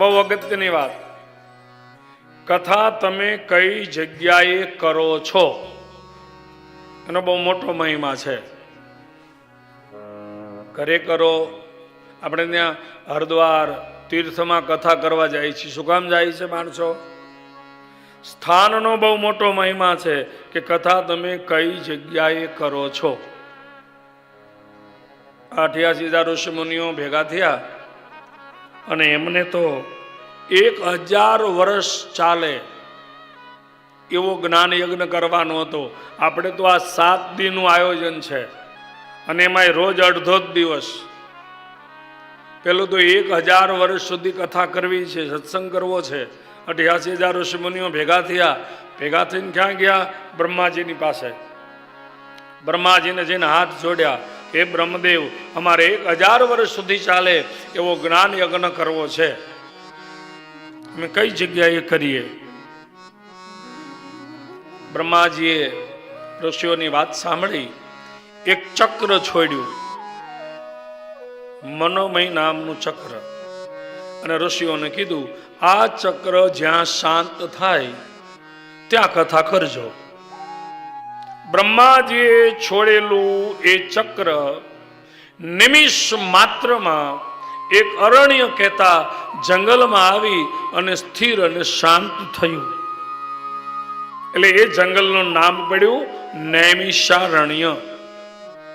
બહુ અગત્યની વાત. કથા તમે કઈ જગ્યાએ કરો છો? એનો બહુ મોટો મહિમા છે. ઘરે કરો, આપણે ત્યાં હરદ્વાર તીર્થમાં કથા કરવા જાય છે શું કામ જાય છે માણસો? સ્થાનનો બહુ મોટો મહિમા છે કે કથા તમે કઈ જગ્યાએ કરો છો? અઠ્યાસી હજાર ઋષિ મુનિઓ ભેગા થયા. અને એમને તો એક હજાર વર્ષ ચાલે એવો જ્ઞાન યજ્ઞ કરવાનો હતો. આપણે તો આ સાત દિનનું આયોજન છે અને એમાંય રોજ અડધો જ દિવસ. પેલું તો એક હજાર વર્ષ સુધી કથા કરવી છે, સત્સંગ કરવો છે. અઠ્યાસી હજાર ઋષિમુનિઓ ભેગા થયા. ભેગા થઈને ક્યાં ગયા? બ્રહ્માજીની પાસે. બ્રહ્માજીને જઈને હાથ જોડ્યા. હે બ્રહ્મદેવ, અમારે એક હજાર વર્ષ સુધી ચાલે એવો જ્ઞાન યજ્ઞ કરવો છે. અમે કઈ જગ્યાએ કરીએ? બ્રહ્માજીએ ઋષિઓની વાત સાંભળી, એક ચક્ર છોડ્યું. મનોમય નામનું ચક્ર. અને ઋષિઓને કીધું, આ ચક્ર જ્યાં શાંત થાય, ત્યાં કથા કરજો. બ્રહ્માજીએ છોડેલું એ ચક્ર નિમિષ માત્રમાં એક અરણ્ય કહેતા જંગલમાં આવી અને સ્થિર અને શાંત થયું. એટલે એ જંગલનું નામ પડ્યું નૈમિષારણ્ય.